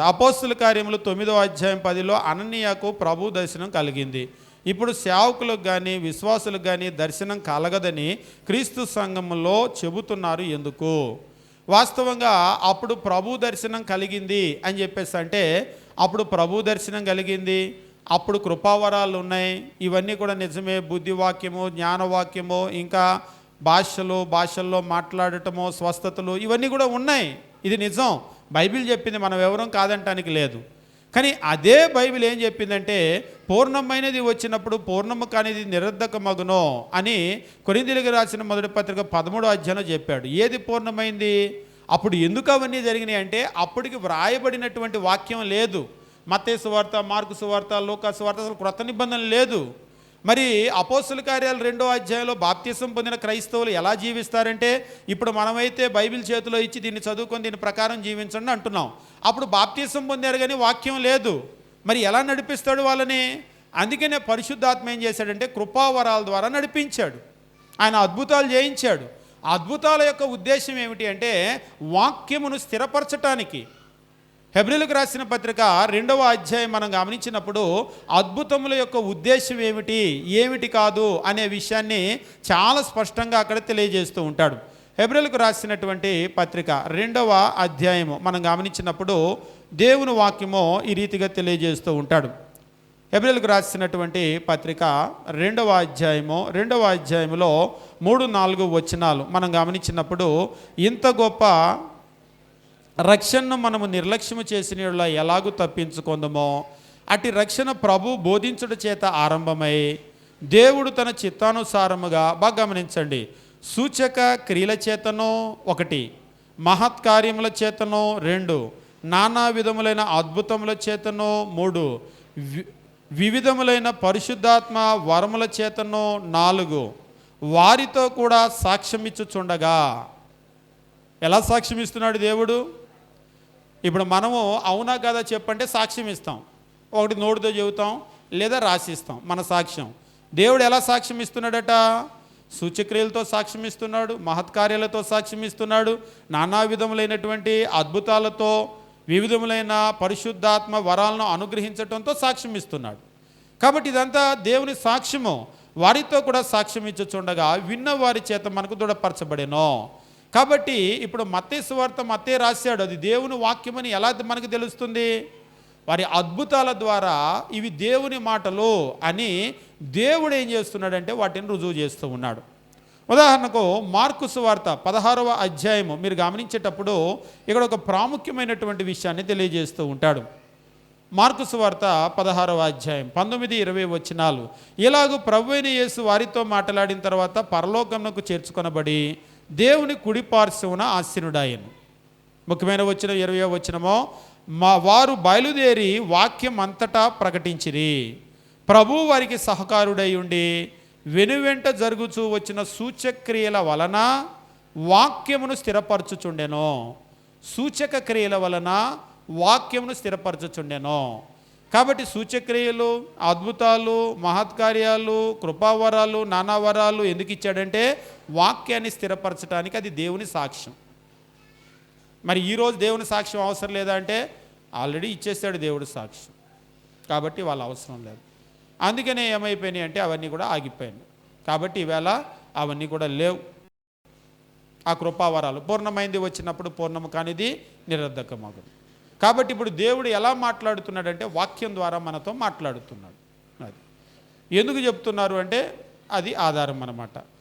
అపోస్తుల కార్యములు తొమ్మిదో అధ్యాయం పదిలో అననీయకు ప్రభు దర్శనం కలిగింది. ఇప్పుడు సేవకులకు కానీ విశ్వాసులకు కానీ దర్శనం కలగదని క్రీస్తు సంఘములో చెబుతున్నారు ఎందుకు? వాస్తవంగా అప్పుడు ప్రభు దర్శనం కలిగింది అని చెప్పేసి అంటే అప్పుడు ప్రభు దర్శనం కలిగింది. అప్పుడు కృపావరాలు ఉన్నాయి. ఇవన్నీ కూడా నిజమే. బుద్ధివాక్యము జ్ఞానవాక్యము ఇంకా భాషలు భాషల్లో మాట్లాడటము స్వస్థతలు ఇవన్నీ కూడా ఉన్నాయి. ఇది నిజం. బైబిల్ చెప్పింది మనం ఎవరం కాదంటానికి లేదు. కానీ అదే బైబిల్ ఏం చెప్పిందంటే పూర్ణమైనది వచ్చినప్పుడు పూర్ణము కానిది నిరర్ధకమగునో అని కొరిందులకు రాసిన మొదటి పత్రిక పదమూడో అధ్యాయంలో చెప్పాడు. ఏది పూర్ణమైంది? అప్పుడు ఎందుకు అవన్నీ జరిగినాయి అంటే అప్పటికి వ్రాయబడినటువంటి వాక్యం లేదు. మత్తే సువార్త మార్కు సువార్త లోక సువార్త అసలు క్రొత్త నిబంధన లేదు. మరి అపోస్తుల కార్యాలు రెండో అధ్యాయంలో బాప్తిసం పొందిన క్రైస్తవులు ఎలా జీవిస్తారంటే ఇప్పుడు మనమైతే బైబిల్ చేతిలో ఇచ్చి దీన్ని చదువుకొని దీని ప్రకారం జీవించండి అంటున్నాం. అప్పుడు బాప్తిసం పొందారు కానీ వాక్యం లేదు. మరి ఎలా నడిపిస్తాడు వాళ్ళని? అందుకనే పరిశుద్ధాత్మ ఏం చేశాడంటే కృపావరాల ద్వారా నడిపించాడు. ఆయన అద్భుతాలు చేయించాడు అద్భుతాల యొక్క ఉద్దేశం ఏమిటి అంటే వాక్యమును స్థిరపరచటానికి. హెబ్రిలకు రాసిన పత్రిక రెండవ అధ్యాయం మనం గమనించినప్పుడు అద్భుతముల యొక్క ఉద్దేశం ఏమిటి ఏమిటి కాదు అనే విషయాన్ని చాలా స్పష్టంగా అక్కడ తెలియజేస్తూ ఉంటాడు. హెబ్రిలకు రాసినటువంటి పత్రిక రెండవ అధ్యాయము మనం గమనించినప్పుడు దేవుని వాక్యము ఈ రీతిగా తెలియజేస్తూ ఉంటాడు. హెబ్రిల్కు రాసినటువంటి పత్రిక రెండవ అధ్యాయము రెండవ అధ్యాయములో మూడు నాలుగు వచనాలు మనం గమనించినప్పుడు ఇంత గొప్ప రక్షణను మనము నిర్లక్ష్యము చేసిన ఎలాగూ తప్పించుకుందామో అటు రక్షణ ప్రభు బోధించుట చేత ఆరంభమై దేవుడు తన చిత్తానుసారముగా బాగా గమనించండి. సూచక క్రియల చేతనో ఒకటి మహత్కార్యముల చేతనో రెండు నానా విధములైన అద్భుతముల చేతనో మూడు వి- వివిధములైన పరిశుద్ధాత్మ వరముల చేతనో నాలుగు వారితో కూడా సాక్ష్యమిచ్చుచుండగా. ఎలా సాక్ష్యమిస్తున్నాడు దేవుడు? ఇప్పుడు మనము అవునా కదా చెప్పంటే సాక్ష్యం ఇస్తాం. ఒకటి నోటితో చెబుతాం లేదా రాసిస్తాం మన సాక్ష్యం. దేవుడు ఎలా సాక్ష్యం ఇస్తున్నాడట? సూచక్రియలతో సాక్ష్యం ఇస్తున్నాడు మహత్కార్యాలతో సాక్ష్యం ఇస్తున్నాడు నానా విధములైనటువంటి అద్భుతాలతో వివిధములైన పరిశుద్ధాత్మ వరాలను అనుగ్రహించడంతో సాక్ష్యం ఇస్తున్నాడు. కాబట్టి ఇదంతా దేవుని సాక్ష్యము. వారితో కూడా సాక్ష్యం ఇచ్చుచుండగా విన్న వారి చేత మనకు దృఢపరచబడేనో. కాబట్టి ఇప్పుడు మత్తే సువార్త మత్తే రాశాడు. అది దేవుని వాక్యమని ఎలా మనకు తెలుస్తుంది? వారి అద్భుతాల ద్వారా ఇవి దేవుని మాటలు అని దేవుడు ఏం చేస్తున్నాడంటే వాటిని రుజువు చేస్తూ ఉన్నాడు. ఉదాహరణకు మార్కు సువార్త పదహారవ అధ్యాయము మీరు గమనించేటప్పుడు ఇక్కడ ఒక ప్రాముఖ్యమైనటువంటి విషయాన్ని తెలియజేస్తూ ఉంటాడు. మార్కు సువార్త పదహారవ అధ్యాయం పంతొమ్మిది ఇరవై వచ్చినాలు ఇలాగూ ప్రభు అయిన యేసు వారితో మాట్లాడిన తర్వాత పరలోకమునకు చేర్చుకొనబడి దేవుని కుడి పార్శ్వన ఆశీనుడాయను ముఖ్యమైన వచ్చిన ఇరవై వచ్చినమో మా వారు బయలుదేరి వాక్యం అంతటా ప్రకటించిరి. ప్రభు వారికి సహకారుడై ఉండి వెనువెంట జరుగుచూ వచ్చిన సూచక్రియల వలన వాక్యమును స్థిరపరచుచుండెను. సూచక క్రియల వలన వాక్యమును స్థిరపరచుచుండెను. కాబట్టి సూచక్రియలు అద్భుతాలు మహత్కార్యాలు కృపావరాలు నానావరాలు ఎందుకు ఇచ్చాడంటే వాక్యాన్ని స్థిరపరచడానికి అది దేవుని సాక్ష్యం. మరి ఈరోజు దేవుని సాక్ష్యం అవసరం లేదా అంటే ఆల్రెడీ ఇచ్చేసాడు దేవుడు సాక్ష్యం. కాబట్టి వాళ్ళ అవసరం లేదు. అందుకనే ఏమైపోయినాయి అంటే అవన్నీ కూడా ఆగిపోయాయి కాబట్టి ఈవేళ అవన్నీ కూడా లేవు. ఆ కృపావరాలు పూర్ణమైంది వచ్చినప్పుడు పూర్ణము కానిది నిరర్ధకమవుతుంది కాబట్టి ఇప్పుడు దేవుడు ఎలా మాట్లాడుతున్నాడంటే వాక్యం ద్వారా మనతో మాట్లాడుతున్నాడు. అది. ఎందుకు చెప్తున్నారు అంటే అది ఆధారం అన్నమాట.